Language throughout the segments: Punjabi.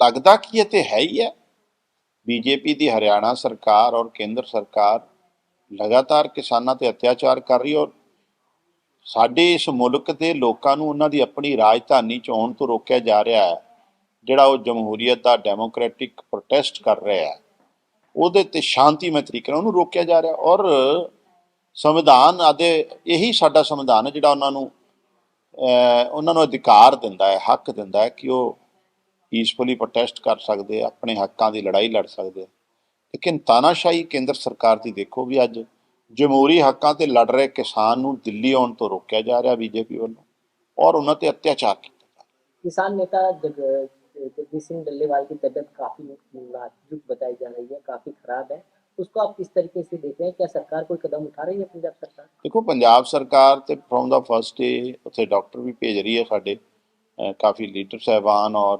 ਲੱਗਦਾ ਕਿ ਇਹ ਤੇ ਹੈ ਹੀ ਹੈ। ਬੀਜੇਪੀ ਦੀ ਹਰਿਆਣਾ ਸਰਕਾਰ ਔਰ ਕੇਂਦਰ ਸਰਕਾਰ ਲਗਾਤਾਰ ਕਿਸਾਨਾਂ ਤੇ ਅਤਿਆਚਾਰ ਕਰ ਰਹੀ ਔਰ ਸਾਡੇ ਇਸ ਮੁਲਕ ਦੇ ਲੋਕਾਂ ਨੂੰ ਉਹਨਾਂ ਦੀ ਆਪਣੀ ਰਾਜਧਾਨੀ ਚ ਆਉਣ ਤੋਂ ਰੋਕਿਆ ਜਾ ਰਿਹਾ ਹੈ, ਜਿਹੜਾ ਉਹ ਜਮਹੂਰੀਅਤ ਦਾ ਡੈਮੋਕ੍ਰੈਟਿਕ ਪ੍ਰੋਟੈਸਟ ਕਰ ਰਿਹਾ ਹੈ। ਉਹਦੇ ਤੇ ਸ਼ਾਂਤੀਮਈ ਤਰੀਕੇ ਨਾਲ ਉਹਨੂੰ ਰੋਕਿਆ ਜਾ ਰਿਹਾ ਔਰ ਸੰਵਿਧਾਨ ਆਦੇ ਇਹੀ ਸਾਡਾ ਸੰਵਿਧਾਨ ਹੈ ਜਿਹੜਾ ਉਹਨਾਂ ਨੂੰ ਉਹਨਾਂ ਨੂੰ ਅਧਿਕਾਰ ਦਿੰਦਾ ਹੈ, ਹੱਕ ਦਿੰਦਾ ਹੈ ਕਿ ਉਹ ਪੀਸਫੁਲੀ ਪ੍ਰੋਟੈਸਟ ਕਰ ਸਕਦੇ ਆ ਆਪਣੇ ਹੱਕਾਂ ਦੀ ਲੜਾਈ ਲੜ ਸਕਦੇ ਆ ਲੇਕਿਨ ਤਾਨਾਸ਼ਾਹੀ ਕੇਂਦਰ ਸਰਕਾਰ ਦੀ ਦੇਖੋ ਵੀ ਅੱਜ ਜਮਹੂਰੀ ਹੱਕਾਂ ਤੇ ਲੜ ਰਹੇ ਕਿਸਾਨ ਨੂੰ ਦਿੱਲੀ ਆਉਣ ਤੋਂ ਰੋਕਿਆ ਜਾ ਰਿਹਾ ਬੀਜੇਪੀ ਵੱਲੋਂ ਔਰ ਉਹਨਾਂ ਤੇ ਅਤਿਆਚਾਰ ਕੀਤਾ ਜਾ ਰਿਹਾ किसान नेता जग जगदीश सिंह डल्लेवाल की तबीयत काफी नाजुक बताई जा रही है काफी खराब है उसको आप किस तरीके से देख रहे हैं क्या सरकार कोई कदम उठा रही है पंजाब सरकार ਦੇਖੋ ਪੰਜਾਬ ਸਰਕਾਰ ਤੇ ਫਰੋਮ ਦਾ ਫਰਸਟ ਡੇ ਉੱਥੇ ਡਾਕਟਰ ਵੀ ਭੇਜ ਰਹੀ ਹੈ ਸਾਡੇ ਅਹ ਕਾਫੀ ਲੀਡਰ ਸਾਹਿਬਾਨ ਔਰ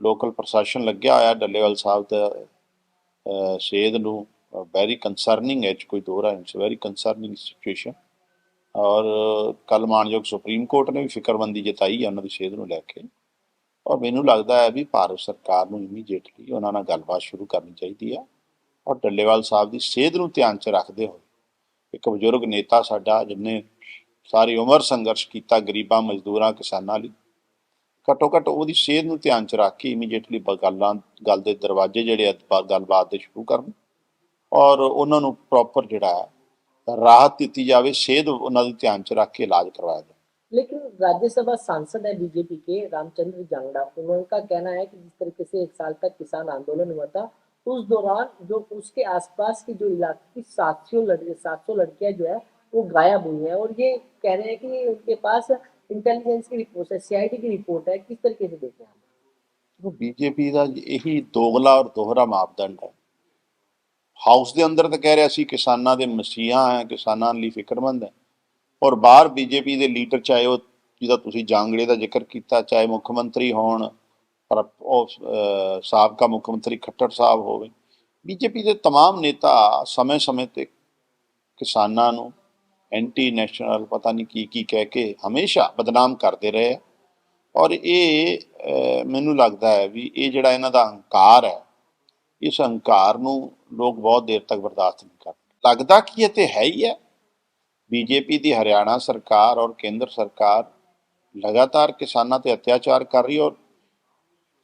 ਲੋਕਲ ਪ੍ਰਸ਼ਾਸਨ ਲੱਗਿਆ ਹੋਇਆ ਡੱਲੇਵਾਲ ਸਾਹਿਬ ਦਾ ਅਹ ਨੂੰ ਵੈਰੀ ਕੰਸਰਨਿੰਗ ਹੈ, ਇਹ 'ਚ ਕੋਈ ਦੋ ਰਾਏ ਇਟਸ ਵੈਰੀ ਕੰਸਰਨਿੰਗ ਸਿਚੁਏਸ਼ਨ ਔਰ ਕੱਲ ਮਾਨਯੋਗ ਸੁਪਰੀਮ ਕੋਰਟ ਨੇ ਵੀ ਫਿਕਰਮੰਦੀ ਜਤਾਈ ਹੈ ਉਹਨਾਂ ਦੀ ਸਿਹਤ ਨੂੰ ਲੈ ਕੇ। ਔਰ ਮੈਨੂੰ ਲੱਗਦਾ ਹੈ ਵੀ ਭਾਰਤ ਸਰਕਾਰ ਨੂੰ ਇਮੀਡੀਏਟਲੀ ਉਹਨਾਂ ਨਾਲ ਗੱਲਬਾਤ ਸ਼ੁਰੂ ਕਰਨੀ ਚਾਹੀਦੀ ਆ ਔਰ ਡੱਲੇਵਾਲ ਸਾਹਿਬ ਦੀ ਸਿਹਤ ਨੂੰ ਧਿਆਨ 'ਚ ਰੱਖਦੇ ਹੋਏ ਇੱਕ ਬਜ਼ੁਰਗ ਨੇਤਾ ਸਾਡਾ ਜਿਹਨੇ ਸਾਰੀ ਉਮਰ ਸੰਘਰਸ਼ ਕੀਤਾ ਗਰੀਬਾਂ, ਮਜ਼ਦੂਰਾਂ, ਕਿਸਾਨਾਂ ਲਈ ਘੱਟੋ ਘੱਟ ਉਹਦੀ ਸਿਹਤ ਨੂੰ ਧਿਆਨ 'ਚ ਰੱਖ ਕੇ ਇਮੀਡੀਏਟਲੀ ਗੱਲਾਂ ਗੱਲ ਦੇ ਦਰਵਾਜ਼ੇ ਜਿਹੜੇ ਆ ਬ- ਗੱਲਬਾਤ ਦੇ ਸ਼ੁਰੂ ਕਰਨ ਔਰ ਉਹਨਾਂ ਨੂੰ ਪ੍ਰੋਪਰ ਜਿਹੜਾ ਹੈ ਰਾਹਤ ਦਿੱਤੀ ਜਾਵੇ ਸਿਹਤ ਉਹਨਾਂ ਦੀ ਧਿਆਨ 'ਚ ਰੱਖ ਕੇ ਇਲਾਜ ਕਰਵਾਇਆ ਜਾਵੇ लेकिन राज्यसभा सांसद है बीजेपी के रामचंद्र जांगड़ा उनका कहना है कि जिस तरीके से एक साल तक किसान आंदोलन हुआ था उस दौरान जो उसके आसपास की जो इलाके की सात सौ लड़के सात सौ लड़कियां जो है वो गायब हुई हैं और ये कह रहे हैं कि उनके पास इंटेलिजेंस की रिपोर्ट है सीआईडी की रिपोर्ट है किस तरीके से देख रहे हैं आप? ਉਹ ਬੀਜੇਪੀ ਦਾ ਇਹੀ ਦੋਗਲਾ ਔਰ ਦੋਹਰਾ ਮਾਪਦੰਡ ਹੈ ਹਾਊਸ ਦੇ ਅੰਦਰ ਤਾਂ ਕਹਿ ਰਿਹਾ ਸੀ ਕਿਸਾਨਾਂ ਦੇ ਮਸੀਹਾ ਹੈ ਕਿਸਾਨਾਂ ਲਈ ਫਿਕਰਮੰਦ ਹੈ ਔਰ ਬਾਹਰ ਬੀਜੇਪੀ ਦੇ ਲੀਡਰ ਚਾਹੇ ਉਹ ਜਿਹਦਾ ਤੁਸੀਂ ਜਾਂਗੜੇ ਦਾ ਜ਼ਿਕਰ ਕੀਤਾ ਚਾਹੇ ਮੁੱਖ ਮੰਤਰੀ ਹੋਣ ਪਰ ਉਹ ਅਹ, ਸਾਬਕਾ ਮੁੱਖ ਮੰਤਰੀ ਖੱਟੜ ਸਾਹਿਬ ਹੋਵੇ ਬੀਜੇਪੀ ਦੇ तमाम ਨੇਤਾ ਸਮੇਂ-ਸਮੇਂ ਤੇ ਕਿਸਾਨਾਂ ਨੂੰ ਐਂਟੀ ਨੈਸ਼ਨਲ ਪਤਾ ਨਹੀਂ ਕੀ ਕੀ ਕਹਿ ਕੇ ਹਮੇਸ਼ਾ ਬਦਨਾਮ ਕਰਦੇ ਰਹੇ। ਆ ਔਰ ਇਹ ਮੈਨੂੰ ਲੱਗਦਾ ਹੈ ਵੀ ਇਹ ਜਿਹੜਾ ਇਹਨਾਂ ਦਾ ਹੰਕਾਰ ਹੈ, ਇਸ ਹੰਕਾਰ ਨੂੰ ਲੋਕ ਬਹੁਤ ਦੇਰ ਤੱਕ ਬਰਦਾਸ਼ਤ ਨਹੀਂ ਕਰਦੇ। ਲੱਗਦਾ ਕਿ ਇਹ ਤੇ ਹੈ ਹੀ ਹੈ। ਬੀਜੇਪੀ ਦੀ ਹਰਿਆਣਾ ਸਰਕਾਰ ਔਰ ਕੇਂਦਰ ਸਰਕਾਰ ਲਗਾਤਾਰ ਕਿਸਾਨਾਂ ਤੇ ਅਤਿਆਚਾਰ ਕਰ ਰਹੀ ਔਰ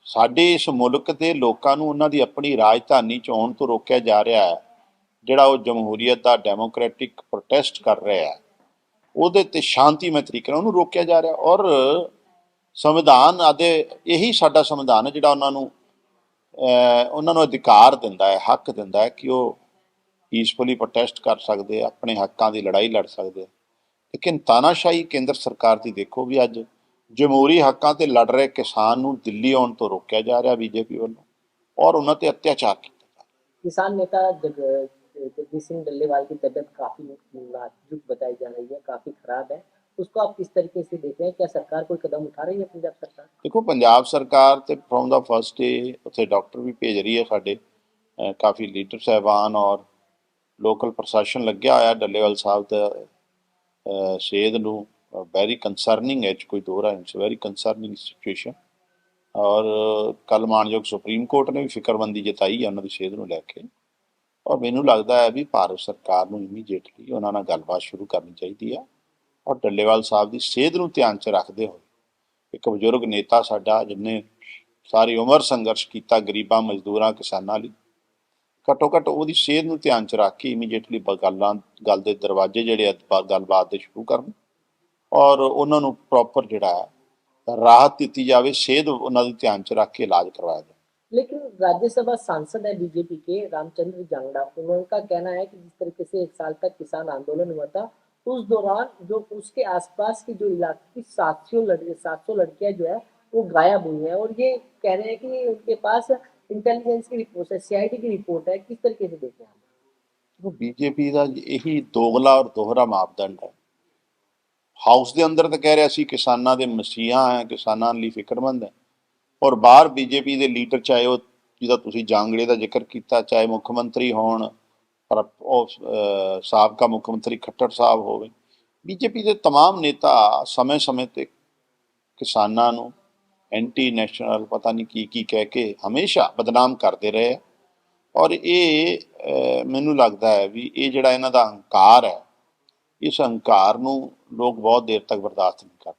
ਸਾਡੇ ਇਸ ਮੁਲਕ ਦੇ ਲੋਕਾਂ ਨੂੰ ਉਹਨਾਂ ਦੀ ਆਪਣੀ ਰਾਜਧਾਨੀ ਚ ਆਉਣ ਤੋਂ ਰੋਕਿਆ ਜਾ ਰਿਹਾ ਹੈ। ਜਿਹੜਾ ਉਹ ਜਮਹੂਰੀਅਤ ਦਾ ਡੈਮੋਕ੍ਰੈਟਿਕ ਪ੍ਰੋਟੈਸਟ ਕਰ ਰਿਹਾ ਹੈ, ਉਹਦੇ ਤੇ ਸ਼ਾਂਤੀਮਈ ਤਰੀਕੇ ਨਾਲ ਉਹਨੂੰ ਰੋਕਿਆ ਜਾ ਰਿਹਾ ਔਰ ਸੰਵਿਧਾਨ ਆਦੇ ਇਹੀ ਸਾਡਾ ਸੰਵਿਧਾਨ ਹੈ ਜਿਹੜਾ ਉਹਨਾਂ ਨੂੰ ਉਹਨਾਂ ਨੂੰ ਅਧਿਕਾਰ ਦਿੰਦਾ ਹੈ, ਹੱਕ ਦਿੰਦਾ ਹੈ ਕਿ ਉਹ ਪੀਸਫੁਲੀ ਪ੍ਰੋਟੈਸਟ ਕਰ ਸਕਦੇ ਆ, ਆਪਣੇ ਹੱਕਾਂ ਦੀ ਲੜਾਈ ਲੜ ਸਕਦੇ ਆ। ਲੇਕਿਨ ਤਾਨਾਸ਼ਾਹੀ ਕੇਂਦਰ ਸਰਕਾਰ ਦੀ ਦੇਖੋ ਵੀ ਅੱਜ ਜਮਹੂਰੀ ਹੱਕਾਂ ਤੇ ਲੜ ਰਹੇ ਕਿਸਾਨ ਨੂੰ ਦਿੱਲੀ ਆਉਣ ਤੋਂ ਰੋਕਿਆ ਜਾ ਰਿਹਾ ਬੀਜੇਪੀ ਵੱਲੋਂ ਔਰ ਉਹਨਾਂ ਤੇ ਅਤਿਆਚਾਰ ਕੀਤਾ ਜਾ ਰਿਹਾ। किसान नेता जग जगदीश सिंह डल्लेवाल की तबीयत काफी नाजुक बताई जा रही है काफी खराब है उसको आप किस तरीके से देख रहे हैं क्या सरकार कोई कदम उठा रही है पंजाब सरकार ਦੇਖੋ ਪੰਜਾਬ ਸਰਕਾਰ ਤੇ ਫਰੋਮ ਦਾ ਫਰਸਟ ਡੇ ਉੱਥੇ ਡਾਕਟਰ ਵੀ ਭੇਜ ਰਹੀ ਹੈ ਸਾਡੇ ਅਹ ਕਾਫੀ ਲੀਡਰ ਸਾਹਿਬਾਨ ਔਰ ਲੋਕਲ ਪ੍ਰਸ਼ਾਸਨ ਲੱਗਿਆ ਹੋਇਆ ਡੱਲੇਵਾਲ ਸਾਹਿਬ ਦਾ ਅਹ ਸਿਹਤ ਨੂੰ ਵੈਰੀ ਕੰਸਰਨਿੰਗ ਹੈ ਇਹ 'ਚ ਕੋਈ ਦੋ ਰਾਏ ਇਟਸ ਵੈਰੀ ਕੰਸਰਨਿੰਗ ਸਿਚੁਏਸ਼ਨ ਔਰ ਕੱਲ ਮਾਨਯੋਗ ਸੁਪਰੀਮ ਕੋਰਟ ਨੇ ਵੀ ਫਿਕਰਮੰਦੀ ਜਤਾਈ ਹੈ ਉਹਨਾਂ ਦੀ ਸਿਹਤ ਨੂੰ ਲੈ ਕੇ ਔਰ ਮੈਨੂੰ ਲੱਗਦਾ ਹੈ ਵੀ ਭਾਰਤ ਸਰਕਾਰ ਨੂੰ ਇਮੀਡੀਏਟਲੀ ਉਹਨਾਂ ਨਾਲ ਗੱਲਬਾਤ ਸ਼ੁਰੂ ਕਰਨੀ ਚਾਹੀਦੀ ਹੈ। ਔਰ ਡੱਲੇਵਾਲ ਸਾਹਿਬ ਦੀ ਸਿਹਤ ਨੂੰ ਧਿਆਨ 'ਚ ਰੱਖਦੇ ਹੋਏ ਇੱਕ ਬਜ਼ੁਰਗ ਨੇਤਾ ਸਾਡਾ ਜਿਹਨੇ ਸਾਰੀ ਉਮਰ ਸੰਘਰਸ਼ ਕੀਤਾ ਗਰੀਬਾਂ, ਮਜ਼ਦੂਰਾਂ, ਕਿਸਾਨਾਂ ਲਈ ਘੱਟੋ ਘੱਟ ਉਹਦੀ ਸਿਹਤ ਨੂੰ ਧਿਆਨ 'ਚ ਰੱਖ ਕੇ ਇਮੀਡੀਏਟਲੀ ਗੱਲਾਂ, ਗੱਲ ਦੇ ਦਰਵਾਜ਼ੇ ਜਿਹੜੇ ਆ ਗੱਲਬਾਤ ਦੇ ਸ਼ੁਰੂ ਕਰਨ ਔਰ ਉਹਨਾਂ ਨੂੰ ਪ੍ਰੋਪਰ ਜਿਹੜਾ ਰਾਹਤ ਦਿੱਤੀ ਜਾਵੇ, ਸਿਹਤ ਉਹਨਾਂ ਦੀ ਧਿਆਨ 'ਚ ਰੱਖ ਕੇ ਇਲਾਜ ਕਰਵਾਇਆ ਜਾਵੇ। लेकिन राज्यसभा सांसद है बीजेपी के रामचंद्र जांगड़ा उनका कहना है कि जिस तरीके से एक साल तक किसान आंदोलन हुआ था उस दौरान जो उसके आसपास की जो इलाके की सात सौ लड़के सात सौ लड़कियां जो है वो गायब हुई हैं और ये कह रहे हैं कि उनके पास इंटेलिजेंस की रिपोर्ट है सीआईडी की रिपोर्ट है किस तरीके से देख रहे हैं आप? ਉਹ ਬੀਜੇਪੀ ਦਾ ਇਹੀ ਦੋਗਲਾ ਔਰ ਦੋਹਰਾ ਮਾਪਦੰਡ ਹੈ ਹਾਊਸ ਦੇ ਅੰਦਰ ਤਾਂ ਕਹਿ ਰਿਹਾ ਸੀ ਕਿਸਾਨਾਂ ਦੇ ਮਸੀਹਾ ਹੈ ਕਿਸਾਨਾਂ ਲਈ ਫਿਕਰਮੰਦ ਹੈ ਔਰ ਬਾਹਰ ਬੀਜੇਪੀ ਦੇ ਲੀਡਰ ਚਾਹੇ ਉਹ ਜਿਹਦਾ ਤੁਸੀਂ ਜਾਂਗੜੇ ਦਾ ਜ਼ਿਕਰ ਕੀਤਾ ਚਾਹੇ ਮੁੱਖ ਮੰਤਰੀ ਹੋਣ ਪਰ ਉਹ ਅਹ, ਸਾਬਕਾ ਮੁੱਖ ਮੰਤਰੀ ਖੱਟੜ ਸਾਹਿਬ ਹੋਵੇ ਬੀਜੇਪੀ ਦੇ तमाम ਨੇਤਾ ਸਮੇਂ-ਸਮੇਂ ਤੇ ਕਿਸਾਨਾਂ ਨੂੰ ਐਂਟੀ ਨੈਸ਼ਨਲ ਪਤਾ ਨਹੀਂ ਕੀ ਕੀ ਕਹਿ ਕੇ ਹਮੇਸ਼ਾ ਬਦਨਾਮ ਕਰਦੇ ਰਹੇ ਆ ਔਰ ਇਹ ਅਹ, ਮੈਨੂੰ ਲੱਗਦਾ ਹੈ ਵੀ ਇਹ ਜਿਹੜਾ ਇਹਨਾਂ ਦਾ ਹੰਕਾਰ ਹੈ ਇਸ ਹੰਕਾਰ ਨੂੰ ਲੋਕ ਬਹੁਤ ਦੇਰ ਤੱਕ ਬਰਦਾਸ਼ਤ ਨਹੀਂ ਕਰ